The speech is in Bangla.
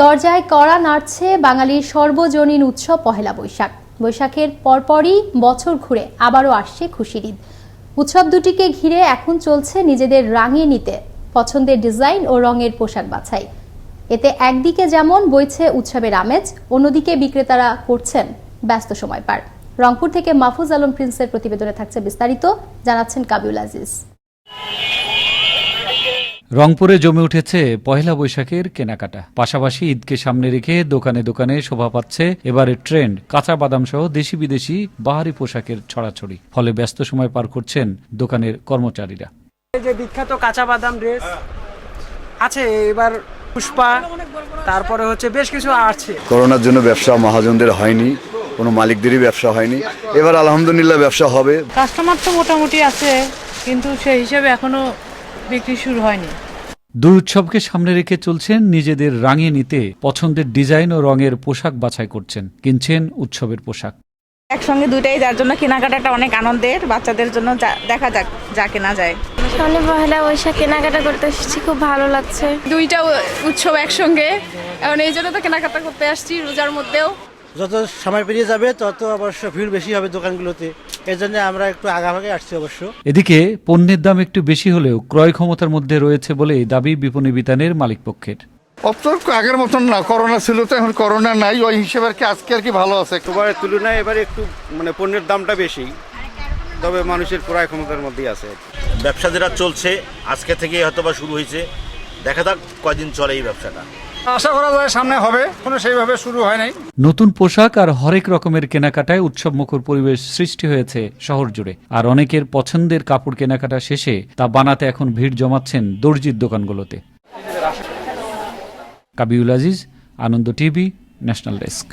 দরজায় কড়া নাড়ছে বাঙালির সর্বজনীন উৎসব পহেলা বৈশাখ। বৈশাখের পরপরই বছর ঘুরে আবারও আসছে খুশির ঈদ। উৎসব দুটিকে ঘিরে এখন চলছে নিজেদের রাঙিয়ে নিতে পছন্দের ডিজাইন ও রঙের পোশাক বাছাই। এতে একদিকে যেমন বইছে উৎসবের আমেজ, অন্যদিকে বিক্রেতারা করছেন ব্যস্ত সময় পার। রংপুর থেকে মাহফুজ আলম প্রিন্সের প্রতিবেদনে থাকছে বিস্তারিত, জানাচ্ছেন কাবিউল আজিজ। রংপুরে জমে উঠেছে পয়লা বৈশাখের কেনাকাটা। পাশাপাশি ঈদকে সামনে রেখে দোকানে দোকানে শোভা পাচ্ছে এবারের ট্রেন্ড। কাঁচা বাদাম সহ দেশি বিদেশি বাহারি পোশাকের ছড়াছড়ি। ফলে ব্যস্ত সময় পার করছেন দোকানের কর্মচারীরা। এই যে বিখ্যাত কাঁচা বাদাম ড্রেস আছে এবার পুষ্পা তারপরে হচ্ছে বেশ কিছু আছে করোনার জন্য ব্যবসা মহাজনদের হয়নি কোনো মালিকদেরই ব্যবসা হয়নি। এবার আলহামদুলিল্লাহ ব্যবসা হবে। কাস্টমার তো মোটামুটি আছে কিন্তু সেই হিসাবে এখনও বিক্রি শুরু হয়নি। দুই উৎসবকে সামনে রেখে চলছেন নিজেদের রাঙিয়ে নিতে পছন্দের ডিজাইন ও রঙের পোশাক বাছাই করছেন কিনছেন উৎসবের পোশাক। একসঙ্গে দুইটাই যার জন্য কেনাকাটাটা অনেক আনন্দের বাচ্চাদের জন্য যা- দেখা যাক যা কেনা যায়। সামনে পহেলা বৈশাখ কেনাকাটা করতে এসেছি খুব ভালো লাগছে। দুইটা উৎসব একসঙ্গে। এখন এই জন্য তো কেনাকাটা করতে আসছি রোজার মধ্যেও। যত সময় পেরিয়ে যাবে তত অবশ্য ভিড় বেশি হবে দোকানগুলোতে। এর জন্য আমরা একটু আগাভাগে আসছি অবশ্য। এদিকে পণ্যের দাম একটু বেশি হলেও ক্রয় ক্ষমতার মধ্যে রয়েছে বলে দাবি বিপণী বিতানের মালিক পক্ষের। অত আগের মতন না করোনা ছিল তো এখন করোনা নাই ওই হিসেবে আর কি আজকে আর কি ভালো আছে এবারের তুলনায় এবারে একটু মানে পণ্যের দামটা বেশি তবে মানুষের ক্রয় ক্ষমতার মধ্যেই আছে। ব্যবসা যেটা চলছে আজকে থেকে হয়তো বা শুরু হয়েছে। দেখা যাক কয়দিন চলে এই ব্যবসাটা। আশা করা যায় সামনে হবে, কোনো সেইভাবে শুরু হয় নাই। নতুন পোশাক আর হরেক রকমের কেনাকাটায় উৎসব মুখর পরিবেশ সৃষ্টি হয়েছে শহর জুড়ে। আর অনেকের পছন্দের কাপড় কেনাকাটা শেষে তা বানাতে এখন ভিড় জমাচ্ছেন দর্জির দোকানগুলোতে। Kabiul Aziz, Ananda TV, national desk.